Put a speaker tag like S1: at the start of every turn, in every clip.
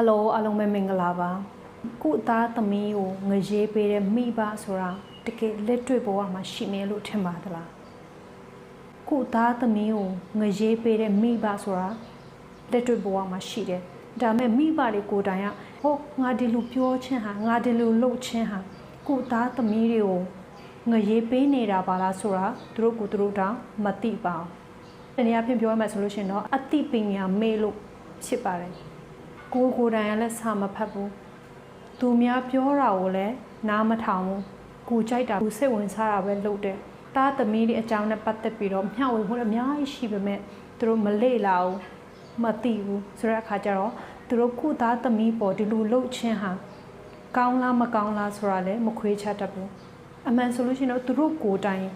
S1: ဟယ်လိုအားလုံးပဲမင်္ဂလာပါကုအသားသမီးကိုငရေးပေးတဲ့မိဘဆိုတာတကယ်လက်တွေ့ဘဝမှာရှိနေလို့ထင်ပါသလားကုအသားသမီးကိုငရေးပေးတဲ့မိဘဆိုတာလက်တွေ့ဘဝမှာရှိတယ်ဒါပေမဲ့မိဘတွေကိုယ်တိုင်ကဟောငါဒီလိုပြောချင်းဟာငါဒီလိုလုပ်ချင်းဟာကုအသားသမီးတွေကိုငရေးပေးနေတာပါလားဆိုတာသူတို့ကိုယ်သူတို့တောင်မသိပါဘူးတနည်းအားဖြင့်ပြောရမယ်ဆိုလို့ရှိရင်တော့အသိပညာမေ့လို့ဖြစ်ပါတယ် ကိုယ်ကိုယ်တိုင်ကလည်းစာမဖတ်ဘူးသူများပြောတာကိုလည်းနားမထောင်ဘူးကိုကြိုက်တာကိုစိတ်ဝင်စားတာပဲလုပ်တယ်တားသမီးတွေအကြောင်းနဲ့ပတ်သက်ပြီးတော့မျှဝေဖို့အများကြီးရှိပေမဲ့သူတို့မလေ့လာဘူးမသိဘူးဆိုတဲ့အခါကျတော့သူတို့ခုသားသမီးပေါ်ဒီလိုလှုပ်ချင်းဟာကောင်းလားမကောင်းလားဆိုတာလည်းမခွေးချတတ်ဘူးအမှန်ဆိုလို့ရှိရင်တော့သူတို့ကိုယ်တိုင်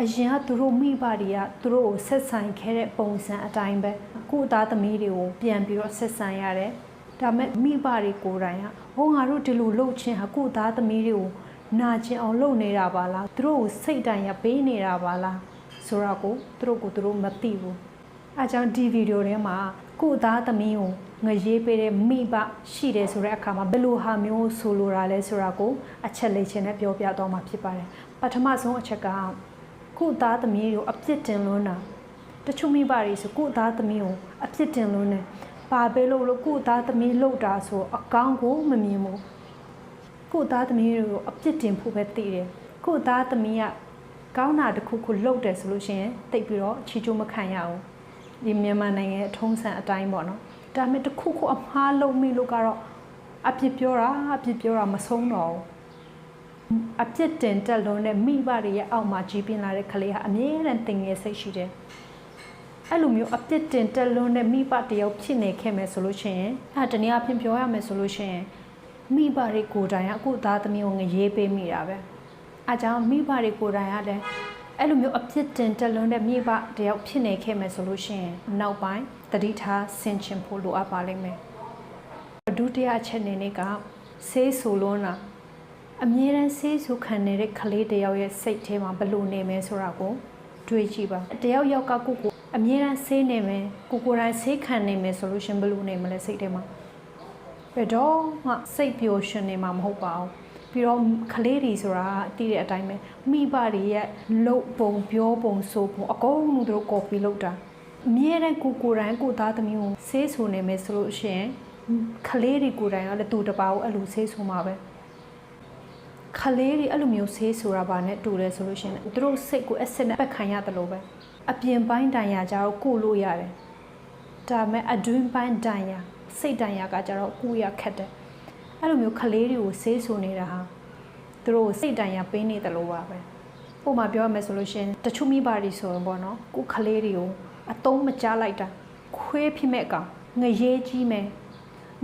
S1: အရင်ကသူတို့မိဘတွေကသူတို့ကိုဆက်ဆံခဲ့တဲ့ပုံစံအတိုင်းပဲခုသားသမီးတွေကိုပြန်ပြီးတော့ဆက်ဆံရတယ် ဒါမဲ့မိဘတွေကိုယ်တိုင်ကဟောငါတို့ဒီလိုလှုပ်ချင်းဟာခုသားသမီးတွေကိုနာကျင်အောင်လုပ်နေတာပါလားသူတို့ကိုစိတ်တိုင်ရပေးနေတာပါလားဆိုတော့ကိုသူတို့ကိုသူတို့မသိဘူးအဲကြောင့်ဒီဗီဒီယိုထဲမှာကိုသားသမီးကိုငရေးပေးတဲ့မိဘရှိတယ်ဆိုတဲ့အခါမှာဘယ်လိုဟာမျိုးဆိုလိုတာလဲဆိုတာကိုအချက်လေးချင်းနဲ့ပြောပြတော့မှာဖြစ်ပါတယ်ပထမဆုံးအချက်ကကိုသားသမီးကိုအပြစ်တင်လွန်းတာတချို့မိဘတွေဆိုကိုသားသမီးကိုအပြစ်တင်လွန်းတယ် ပါပဲလို့လို့ကိုသားသမီးလှုပ်တာဆိုအကောင်းကိုမမြင်ဘူးကိုသားသမီးတွေကိုအပြစ်တင်ဖို့ပဲသိတယ်ကိုသားသမီးကကောင်းတာတစ်ခုခုလှုပ်တယ်ဆိုလို့ရှိရင်တိတ်ပြီးတော့ချီချိုးမခံရဘူးဒီမြန်မာနိုင်ငံရဲ့ထုံးစံအတိုင်းပေါ့နော်ဒါပေမဲ့တစ်ခုခုအမှားလုပ်မိလို့ကတော့အပြစ်ပြောတာအပြစ်ပြောတာမဆုံးတော့ဘူးအပြစ်တင်တက်လုံးနဲ့မိဘတွေရဲ့အောက်မှာကြီးပြင်းလာတဲ့ကလေးဟာအမြဲတမ်းတင်ငယ်စိတ်ရှိတယ် အဲ့လိုမျိုးအပြစ်တင်တက်လွန်းတဲ့မိဘတယောက်ဖြစ်နေခဲ့မယ်ဆိုလို့ရှိရင်အဲ့တနည်းအားဖြင့်ပြောရမယ်ဆိုလို့ရှိရင်မိဘတွေကိုယ်တိုင်ကအခုသားသမီးကိုငရေးပေးမိတာပဲအဲကြောင့်မိဘတွေကိုယ်တိုင်ကလည်းအဲ့လိုမျိုးအပြစ်တင်တက်လွန်းတဲ့မိဘတယောက်ဖြစ်နေခဲ့မယ်ဆိုလို့ရှိရင်နောက်ပိုင်းတတိထားဆင်ခြင်ဖို့လိုအပ်ပါလိမ့်မယ်ဒုတိယအချက်အနေနဲ့ကဆေးဆိုလွန်းတာအမြဲတမ်းဆေးဆူခံနေတဲ့ကလေးတယောက်ရဲ့စိတ်ထဲမှာဘယ်လိုနေမလဲဆိုတာကိုတွေးကြည့်ပါတယောက်ယောက်ကကိုကို အမြဲတမ်းဆေးနေမယ်ကိုကိုယ်တိုင်ဆေးခံနေမယ်ဆိုလို့ရှင်ဘယ်လိုနေမလဲစိတ်ထဲမှာဘယ်တော့မှစိတ်ပျော်ရွှင်နေမှာမဟုတ်ပါဘူးပြီးတော့ကလေးတွေဆိုတာတည်တဲ့အတိုင်းပဲမိဘတွေရဲ့လှုပ်ပုံပြောပုံဆိုပုံအကုန်လုံးသူတို့ copy လုပ်တာအမြဲတမ်းကိုကိုယ်တိုင်ကိုသားသမီးကိုဆေးဆူနေမယ်ဆိုလို့ရှိရင်ကလေးတွေကိုယ်တိုင်ကလည်းသူတပါကိုအဲ့လိုဆေးဆူမှာပဲခလေးတွေအဲ့လိုမျိုးဆေးဆိုတာပါနဲ့တူတယ်ဆိုလို့ရှိရင်သူတို့စိတ်ကိုအစစ်နဲ့ပတ်ခံရတယ်လို့ပဲ အပြင်ပိုင်းတန်ရာကြတော့ကိုလို့ရတယ်ဒါပေမဲ့အတွင်းပိုင်းတန်ရာစိတ်တန်ရာကကြတော့ကိုရခက်တယ်အဲ့လိုမျိုးခလေးတွေကိုဆေးဆူနေတာဟာသူတို့စိတ်တန်ရာပေးနေတယ်လို့ပါပဲပုံမှန်ပြောရမယ်ဆိုလို့ရှိရင်တချို့မိဘတွေဆိုရင်ပေါ့နော်ကိုခလေးတွေကိုအတုံးမကြားလိုက်တာခွေးဖြစ်မဲ့ကောင်ငရေးကြီးမယ်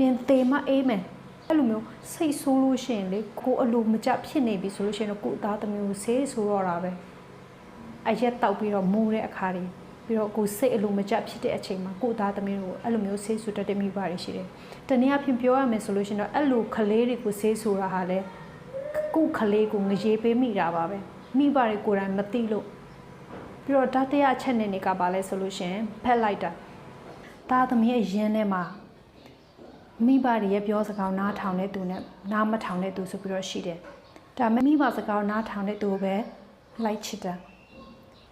S1: နင်သေးမအေးမယ်အဲ့လိုမျိုးစိတ်ဆိုးလို့ရှိရင်လေကိုအလိုမကြဖြစ်နေပြီဆိုလို့ရှိရင်တော့ကိုအသားသမီးကိုဆေးဆိုတော့တာပဲ အရက်တောက်ပြီးတော့မူတဲ့အခါတွေပြီးတော့ကိုစိတ်အလိုမကြဖြစ်တဲ့အချိန်မှာကိုသားသမီးတို့အဲ့လိုမျိုးဆေးဆူတတ်တဲ့မိဘတွေရှိတယ်။တနည်းအားဖြင့်ပြောရမယ်ဆိုလို့ရှိရင်တော့အဲ့လိုကလေးတွေကိုဆေးဆူတာဟာလေကိုကလေးကိုငရေးပေးမိတာပါပဲ။မိဘတွေကိုယ်တိုင်မသိလို့ပြီးတော့ဓာတ်တရားအချက်နဲ့နေကပါလဲဆိုလို့ရှိရင်ဖက်လိုက်တာ။သားသမီးရဲ့ရင်းထဲမှာမိဘတွေရဲ့ပြောစကားနားထောင်တဲ့သူနဲ့နားမထောင်တဲ့သူဆိုပြီးတော့ရှိတယ်။ဒါပေမဲ့မိဘစကားနားထောင်တဲ့သူပဲလိုက်ချစ်တာ။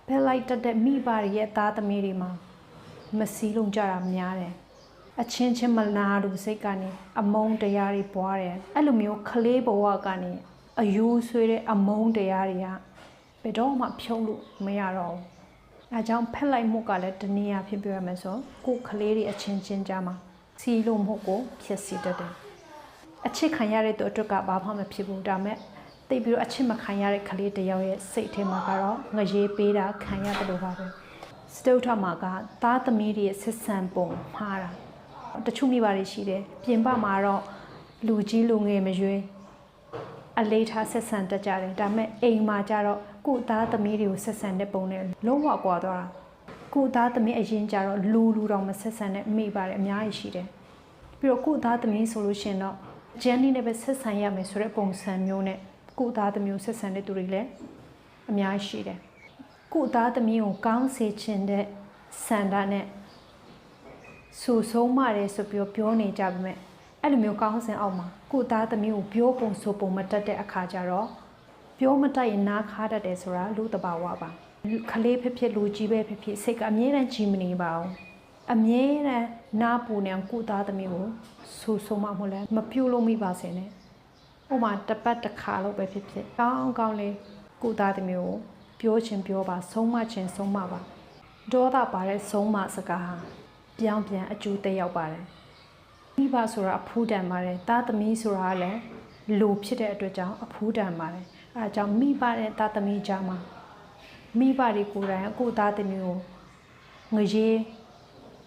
S1: ဘဲလိုက်တက်တဲ့မိဘတွေရဲ့သားသမီးတွေမှာမစည်းလုံးကြတာများတယ်။အချင်းချင်းမနာလို့စိတ်ကနေအမုန်းတရားတွေပွားတယ်။အဲ့လိုမျိုးကလေးဘဝကနေအယူဆွေးတဲ့အမုန်းတရားတွေကဘယ်တော့မှဖြုံးလို့မရတော့ဘူး။အဲကြောင့်ဖက်လိုက်မှုကလည်းတနည်းအားဖြင့်ပြောရမယ်ဆိုကိုယ်ကလေးတွေအချင်းချင်းကြားမှာစီလို့မဟုတ်ကိုဖြစ်စီတတ်တယ်အချစ်ခံရတဲ့သူအတွက်ကဘာမှမဖြစ်ဘူးဒါမဲ့ တိတ်ပြီးတော့အချစ်မခံရတဲ့ကလေးတယောက်ရဲ့စိတ်ထဲမှာကတော့ငရေပေးတာခံရတယ်လို့ပါပဲစတုထမှာကသားသမီးတွေရဲ့ဆက်ဆံပုံမှားတာတချို့မိပါတယ်ရှိတယ်ပြင်ပမှာတော့လူကြီးလူငယ်မရွေးအလေးထားဆက်ဆံတတ်ကြတယ်ဒါမဲ့အိမ်မှာကျတော့ကို့သားသမီးတွေကိုဆက်ဆံတဲ့ပုံနဲ့လုံးဝကွာသွားတာကိုသားသမီးအရင်ကြတော့လူလူတော်မဆက်ဆံတဲ့မိပါတယ်အများကြီးရှိတယ်ပြီးတော့ကိုသားသမီးဆိုလို့ရှိရင်တော့ဂျန်နီနဲ့ပဲဆက်ဆံရမယ်ဆိုတဲ့ပုံစံမျိုးနဲ့ ကိုသားသမီးကိုဆက်ဆံတဲ့သူတွေလည်းအများကြီးရှိတယ်ကိုသားသမီးကိုကောင်းစေခြင်းတဲ့စန္ဒနဲ့ဆူဆုံးမတယ်ဆိုပြီးပြောနေကြပါမယ်အဲ့လိုမျိုးကောင်းစဉ်အောက်မှာကိုယ့်သားသမီးကိုပြောပုံဆိုပုံမတတ်တဲ့အခါကျတော့ပြောမတတ်ရင်နားခါတတ်တယ်ဆိုတာလူတဘာဝပါခလေးဖြစ်ဖြစ်လူကြီးပဲဖြစ်ဖြစ်စိတ်ကအမြဲတမ်းကြီးမနေပါဘူးအမြဲတမ်းနားပူနေအောင်ကိုယ့်သားသမီးကိုဆူဆုံမမို့လဲမပြုတ်လို့မိပါစေနဲ့ ဥပမာတစ်ပတ်တစ်ခါလို့ပဲဖြစ်ဖြစ်ကောင်းကောင်းလေးကိုယ့်သားသမီးကိုပြောချင်ပြောပါဆုံးမချင်ဆုံးမပါဒေါသပါတဲ့ဆုံးမစကားဟာပြောင်းပြန်အကျိုးသက်ရောက်ပါတယ်မိဘဆိုတာအဖူးတန်ပါတယ်တာသမီဆိုတာကလည်းလူဖြစ်တဲ့အတွက်ကြောင့်အဖူးတန်ပါတယ်အဲဒါကြောင့်မိဘနဲ့တာသမီကြားမှာမိဘတွေကိုယ်တိုင်ကိုယ့်သားသမီးကိုငရေ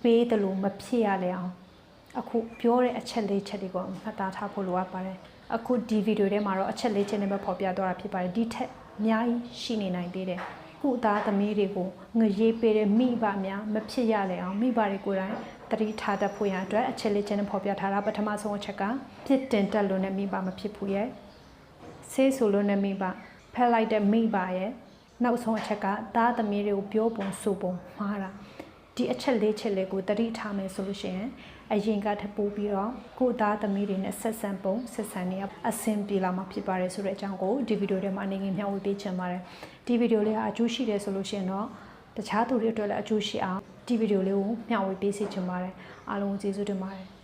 S1: ပေးတယ်လို့မဖြစ်ရလေအောင်အခုပြောတဲ့အချက်လေးချက်တွေကိုမှတ်သားထားဖို့လိုအပ်ပါတယ် အခုဒီဗီဒီယိုထဲမှာတော့အချက်လေးချက်နဲ့ပဲဖော်ပြသွားတာဖြစ်ပါတယ်ဒီထက်အများကြီးရှိနေနိုင်သေးတယ်ခုသားသမီးတွေကိုငရေပေးတဲ့မိဘများမဖြစ်ရလေအောင်မိဘတွေကိုယ်တိုင်တတိထားတတ်ဖို့ရန်အတွက်အချက်လေးချက်နဲ့ဖော်ပြထားတာပထမဆုံးအချက်ကဖြစ်တင်တက်လို့နဲ့မိဘမဖြစ်ဘူးရဲ့ဆေးဆိုလို့နဲ့မိဘဖက်လိုက်တဲ့မိဘရဲ့နောက်ဆုံးအချက်ကသားသမီးတွေကိုပြောပုံဆိုပုံမှားတာဒီအချက်လေးချက်လေးကိုတတိထားမယ်ဆိုလို့ရှိရင် အရင်ကထပ်ပိုးပြီးတော့ကိုယ်သားသမီးတွေနဲ့ဆက်ဆံပုံဆက်ဆံနေအဆင်ပြေလာမှာဖြစ်ပါတယ်ဆိုတဲ့အကြောင်းကိုဒီဗီဒီယိုထဲမှာအနေငယ်မျှဝေပေးချင်ပါတယ်ဒီဗီဒီယိုလေးကအကျိုးရှိတယ်ဆိုလို့ရှိရင်တော့တခြားသူတွေအတွက်လည်းအကျိုးရှိအောင်ဒီဗီဒီယိုလေးကိုမျှဝေပေးစီချင်ပါတယ်အားလုံးကိုကျေးဇူးတင်ပါတယ်